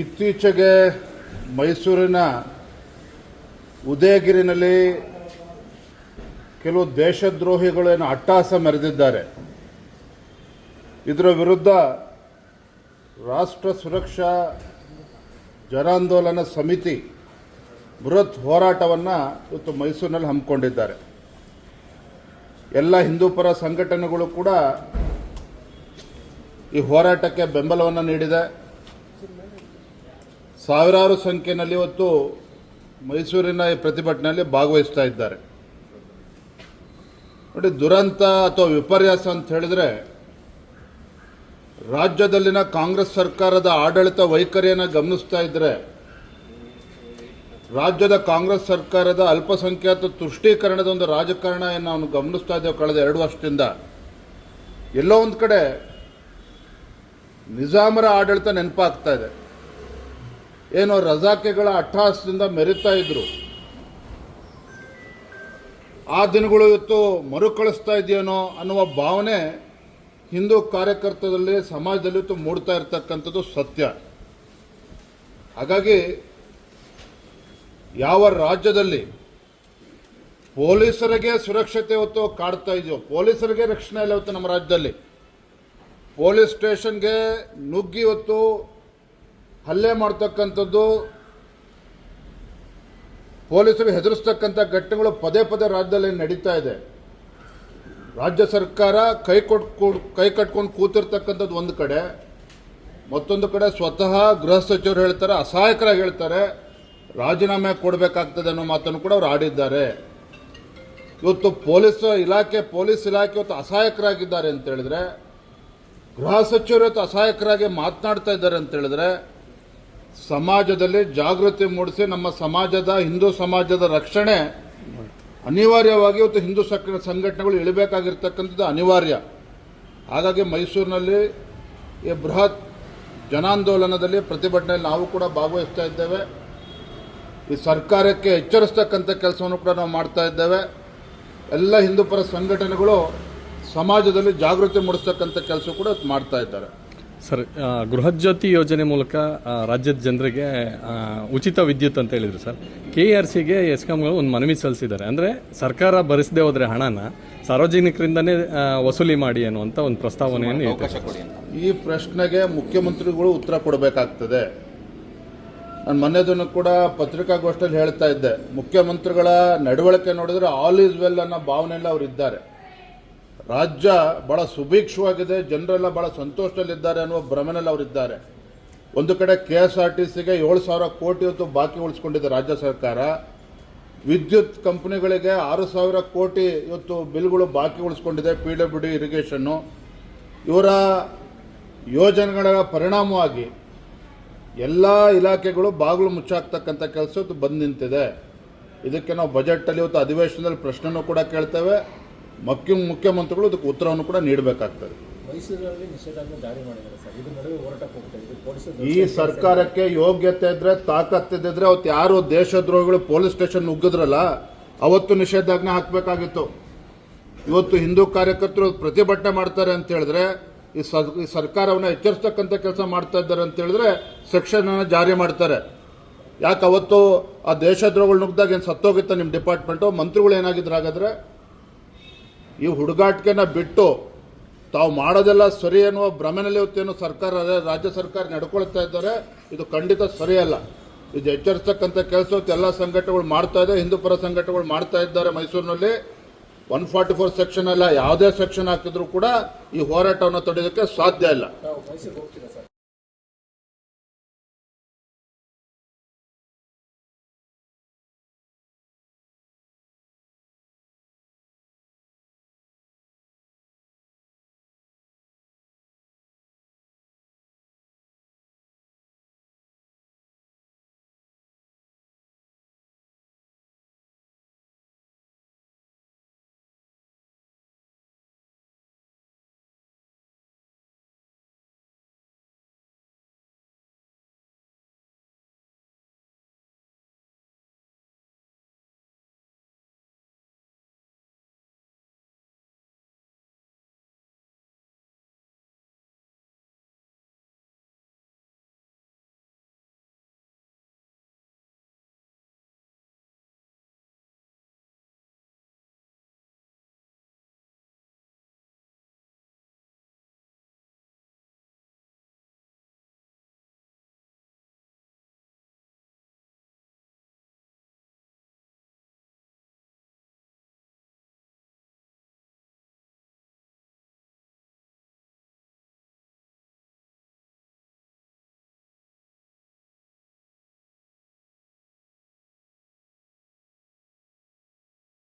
ಇತ್ತೀಚೆಗೆ ಮೈಸೂರಿನ ಉದಯಗಿರಿನಲ್ಲಿ ಕೆಲವು ದೇಶದ್ರೋಹಿಗಳೇನು ಅಟ್ಟಹಾಸ ಮೆರೆದಿದ್ದಾರೆ. ಇದರ ವಿರುದ್ಧ ರಾಷ್ಟ್ರ ಸುರಕ್ಷಾ ಜನಾಂದೋಲನ ಸಮಿತಿ ಬೃಹತ್ ಹೋರಾಟವನ್ನು ಇವತ್ತು ಮೈಸೂರಿನಲ್ಲಿ ಹಮ್ಮಿಕೊಂಡಿದ್ದಾರೆ. ಎಲ್ಲ ಹಿಂದೂಪರ ಸಂಘಟನೆಗಳು ಕೂಡ ಈ ಹೋರಾಟಕ್ಕೆ ಬೆಂಬಲವನ್ನು ನೀಡಿದೆ. ಸಾವಿರಾರು ಸಂಖ್ಯೆಯಲ್ಲಿ ಇವತ್ತು ಮೈಸೂರಿನ ಈ ಪ್ರತಿಭಟನೆಯಲ್ಲಿ ಭಾಗವಹಿಸ್ತಾ ಇದ್ದಾರೆ. ನೋಡಿ, ದುರಂತ ಅಥವಾ ವಿಪರ್ಯಾಸ ಅಂತ ಹೇಳಿದ್ರೆ ರಾಜ್ಯದಲ್ಲಿನ ಕಾಂಗ್ರೆಸ್ ಸರ್ಕಾರದ ಆಡಳಿತ ವೈಖರಿಯನ್ನು ಗಮನಿಸ್ತಾ ಇದ್ರೆ ರಾಜ್ಯದ ಕಾಂಗ್ರೆಸ್ ಸರ್ಕಾರದ ಅಲ್ಪಸಂಖ್ಯಾತ ತುಷ್ಟೀಕರಣದ ಒಂದು ರಾಜಕಾರಣ ನಾವು ಗಮನಿಸ್ತಾ ಇದ್ದೇವೆ ಕಳೆದ ಎರಡು ವರ್ಷದಿಂದ. ಎಲ್ಲೋ ಒಂದು ಕಡೆ ನಿಜಾಮರ ಆಡಳಿತ ನೆನಪಾಗ್ತಾ ಇದೆ. ಏನು ರಜಾಕೆಗಳ ಅಟ್ಟಹಾಸದಿಂದ ಮೆರಿತಾ ಇದ್ರು. ಆ ದಿನಗಳು ಇವತ್ತು ಮರುಕಳಿಸ್ತಾ ಇದೆಯೇನೋ ಅನ್ನುವ ಭಾವನೆ ಹಿಂದೂ ಕಾರ್ಯಕರ್ತರಲ್ಲಿ ಸಮಾಜದಲ್ಲಿ ಇವತ್ತು ಮೂಡ್ತಾ ಇರ್ತಕ್ಕಂಥದ್ದು ಸತ್ಯ. ಹಾಗಾಗಿ ಯಾವ ರಾಜ್ಯದಲ್ಲಿ ಪೊಲೀಸರಿಗೆ ಸುರಕ್ಷತೆ ಇವತ್ತು ಕಾಡ್ತಾ ಇದೆಯೋ, ಪೊಲೀಸರಿಗೆ ರಕ್ಷಣೆ ಇಲ್ಲ ಇವತ್ತು ನಮ್ಮ ರಾಜ್ಯದಲ್ಲಿ. ಪೊಲೀಸ್ ಸ್ಟೇಷನ್ಗೆ ನುಗ್ಗಿ ಇವತ್ತು ಹಲ್ಲೆ ಮಾಡ್ತಕ್ಕಂಥದ್ದು, ಪೊಲೀಸರು ಹೆದರಿಸ್ತಕ್ಕಂಥ ಘಟನೆಗಳು ಪದೇ ಪದೇ ರಾಜ್ಯದಲ್ಲಿ ನಡೀತಾ ಇದೆ. ರಾಜ್ಯ ಸರ್ಕಾರ ಕೈ ಕೊಟ್ಕೊಂಡು ಕೈ ಕಟ್ಕೊಂಡು ಕೂತಿರ್ತಕ್ಕಂಥದ್ದು ಒಂದು ಕಡೆ, ಮತ್ತೊಂದು ಕಡೆ ಸ್ವತಃ ಗೃಹ ಸಚಿವರು ಹೇಳ್ತಾರೆ, ಅಸಹಾಯಕರಾಗಿ ಹೇಳ್ತಾರೆ, ರಾಜೀನಾಮೆ ಕೊಡಬೇಕಾಗ್ತದೆ ಅನ್ನೋ ಮಾತನ್ನು ಕೂಡ ಅವರು ಆಡಿದ್ದಾರೆ. ಇವತ್ತು ಪೊಲೀಸ್ ಇಲಾಖೆ ಪೊಲೀಸ್ ಇಲಾಖೆ ಇವತ್ತು ಅಸಹಾಯಕರಾಗಿದ್ದಾರೆ ಅಂತ ಹೇಳಿದ್ರೆ, ಗೃಹ ಸಚಿವರು ಇವತ್ತು ಅಸಹಾಯಕರಾಗಿ ಮಾತನಾಡ್ತಾ ಇದ್ದಾರೆ ಅಂತ ಹೇಳಿದ್ರೆ ಸಮಾಜದಲ್ಲಿ ಜಾಗೃತಿ ಮೂಡಿಸಿ ನಮ್ಮ ಸಮಾಜದ, ಹಿಂದೂ ಸಮಾಜದ ರಕ್ಷಣೆ ಅನಿವಾರ್ಯವಾಗಿ ಇವತ್ತು ಹಿಂದೂ ಸಕ್- ಸಂಘಟನೆಗಳು ಇಳಿಬೇಕಾಗಿರ್ತಕ್ಕಂಥದ್ದು ಅನಿವಾರ್ಯ. ಹಾಗಾಗಿ ಮೈಸೂರಿನಲ್ಲಿ ಈ ಬೃಹತ್ ಜನಾಂದೋಲನದಲ್ಲಿ ಪ್ರತಿಭಟನೆಯಲ್ಲಿ ನಾವು ಕೂಡ ಭಾಗವಹಿಸ್ತಾ ಇದ್ದೇವೆ. ಈ ಸರ್ಕಾರಕ್ಕೆ ಎಚ್ಚರಿಸ್ತಕ್ಕಂಥ ಕೆಲಸವನ್ನು ಕೂಡ ನಾವು ಮಾಡ್ತಾ ಇದ್ದೇವೆ. ಎಲ್ಲ ಹಿಂದೂಪರ ಸಂಘಟನೆಗಳು ಸಮಾಜದಲ್ಲಿ ಜಾಗೃತಿ ಮೂಡಿಸ್ತಕ್ಕಂಥ ಕೆಲಸ ಕೂಡ ಮಾಡ್ತಾ ಇದ್ದಾರೆ. ಸರ್ ಗೃಹಜ್ಯೋತಿ ಯೋಜನೆ ಮೂಲಕ ರಾಜ್ಯದ ಜನರಿಗೆ ಉಚಿತ ವಿದ್ಯುತ್ ಅಂತ ಹೇಳಿದರು ಸರ್. ಕೆ ಆರ್ ಸಿಗೆ ಎಸ್ಕಾಮ್ಗಳು ಒಂದು ಮನವಿ ಸಲ್ಲಿಸಿದ್ದಾರೆ. ಅಂದರೆ ಸರ್ಕಾರ ಭರಿಸದೆ ಹೋದರೆ ಹಣನ ಸಾರ್ವಜನಿಕರಿಂದನೇ ವಸೂಲಿ ಮಾಡಿ ಅನ್ನುವಂಥ ಒಂದು ಪ್ರಸ್ತಾವನೆಯನ್ನು ಈ ಪ್ರಶ್ನೆಗೆ ಮುಖ್ಯಮಂತ್ರಿಗಳು ಉತ್ತರ ಕೊಡಬೇಕಾಗ್ತದೆ. ನಾನು ಮೊನ್ನೆದನ್ನು ದಿನ ಕೂಡ ಪತ್ರಿಕಾಗೋಷ್ಠಿಯಲ್ಲಿ ಹೇಳ್ತಾ ಇದ್ದೆ. ಮುಖ್ಯಮಂತ್ರಿಗಳ ನಡವಳಿಕೆ ನೋಡಿದ್ರೆ ಆಲ್ ಈಸ್ ವೆಲ್ ಅನ್ನೋ ಭಾವನೆಯಲ್ಲಿ ಅವರು ಇದ್ದಾರೆ ರಾಜ್ಯ ಬಹಳ ಸುಭೀಕ್ಷವಾಗಿದೆ, ಜನರೆಲ್ಲ ಬಹಳ ಸಂತೋಷದಲ್ಲಿದ್ದಾರೆ ಅನ್ನುವ ಭ್ರಮೆನಲ್ಲಿ ಅವರಿದ್ದಾರೆ. ಒಂದು ಕಡೆ ಕೆ ಎಸ್ ಆರ್ ಟಿ ಸಿಗೆ ಏಳು ಸಾವಿರ ಕೋಟಿ ಹೊತ್ತು ಬಾಕಿ ಉಳಿಸ್ಕೊಂಡಿದೆ ರಾಜ್ಯ ಸರ್ಕಾರ. ವಿದ್ಯುತ್ ಕಂಪನಿಗಳಿಗೆ ಆರು ಸಾವಿರ ಕೋಟಿ ಇವತ್ತು ಬಿಲ್ಗಳು ಬಾಕಿ ಉಳಿಸ್ಕೊಂಡಿದೆ, ಪಿ ಡಬ್ಲ್ಯೂ ಡಿ ಇರಿಗೇಷನ್ನು. ಇವರ ಯೋಜನೆಗಳ ಪರಿಣಾಮವಾಗಿ ಎಲ್ಲ ಇಲಾಖೆಗಳು ಬಾಗಿಲು ಮುಚ್ಚಾಕ್ತಕ್ಕಂಥ ಕೆಲಸ ಬಂದು ನಿಂತಿದೆ. ಇದಕ್ಕೆ ನಾವು ಬಜೆಟಲ್ಲಿ ಇವತ್ತು ಅಧಿವೇಶನದಲ್ಲಿ ಪ್ರಶ್ನೆನೂ ಕೂಡ ಕೇಳ್ತೇವೆ. ಮುಖ್ಯ ಮುಖ್ಯಮಂತ್ರಿಗಳು ಅದಕ್ಕೆ ಉತ್ತರವನ್ನು ಕೂಡ ನೀಡಬೇಕಾಗ್ತದೆ. ಈ ಸರ್ಕಾರಕ್ಕೆ ಯೋಗ್ಯತೆ ಇದ್ರೆ ತಾಕತ್ತಿದ್ರೆ ಅವತ್ತು ಯಾರು ದೇಶದ್ರೋಹಿಗಳು ಪೊಲೀಸ್ ಸ್ಟೇಷನ್ ನುಗ್ಗಿದ್ರಲ್ಲ ಅವತ್ತು ನಿಷೇಧಾಜ್ಞೆ ಹಾಕಬೇಕಾಗಿತ್ತು. ಇವತ್ತು ಹಿಂದೂ ಕಾರ್ಯಕರ್ತರು ಪ್ರತಿಭಟನೆ ಮಾಡ್ತಾರೆ ಅಂತ ಹೇಳಿದ್ರೆ ಈ ಸರ್ಕಾರವನ್ನು ಎಚ್ಚರಿಸ್ತಕ್ಕಂಥ ಕೆಲಸ ಮಾಡ್ತಾ ಇದ್ದಾರೆ ಅಂತ ಹೇಳಿದ್ರೆ ಸೆಕ್ಷನ್ ಜಾರಿ ಮಾಡ್ತಾರೆ. ಯಾಕೆ ಅವತ್ತು ಆ ದೇಶದ್ರೋಹಗಳು ನುಗ್ದಾಗ ಏನು ಸತ್ತೋಗಿತ್ತ ನಿಮ್ಮ ಡಿಪಾರ್ಟ್ಮೆಂಟು? ಮಂತ್ರಿಗಳು ಏನಾಗಿದ್ರು ಹಾಗಾದ್ರೆ ಈ ಹುಡುಗಾಟಿಕೆನ ಬಿಟ್ಟು ತಾವು ಮಾಡೋದೆಲ್ಲ ಸರಿ ಅನ್ನುವ ಭ್ರಮೆನಲ್ಲಿ ಇವತ್ತೇನು ಸರ್ಕಾರ ರಾಜ್ಯ ಸರ್ಕಾರ ನಡ್ಕೊಳ್ತಾ ಇದ್ದಾರೆ. ಇದು ಖಂಡಿತ ಸರಿಯಲ್ಲ ಇದು ಎಚ್ಚರಿಸ್ತಕ್ಕಂಥ ಕೆಲಸ ಎಲ್ಲ ಸಂಘಟನೆಗಳು ಮಾಡ್ತಾ ಇದೆ. ಹಿಂದೂ ಪರ ಸಂಘಟನೆಗಳು ಮಾಡ್ತಾ ಇದ್ದಾರೆ ಮೈಸೂರಿನಲ್ಲಿ. ಒನ್ ಫಾರ್ಟಿ ಫೋರ್ ಸೆಕ್ಷನ್ ಅಲ್ಲ, ಯಾವುದೇ ಸೆಕ್ಷನ್ ಹಾಕಿದ್ರು ಕೂಡ ಈ ಹೋರಾಟವನ್ನು ತಡೆಯೋದಕ್ಕೆ ಸಾಧ್ಯ ಇಲ್ಲ.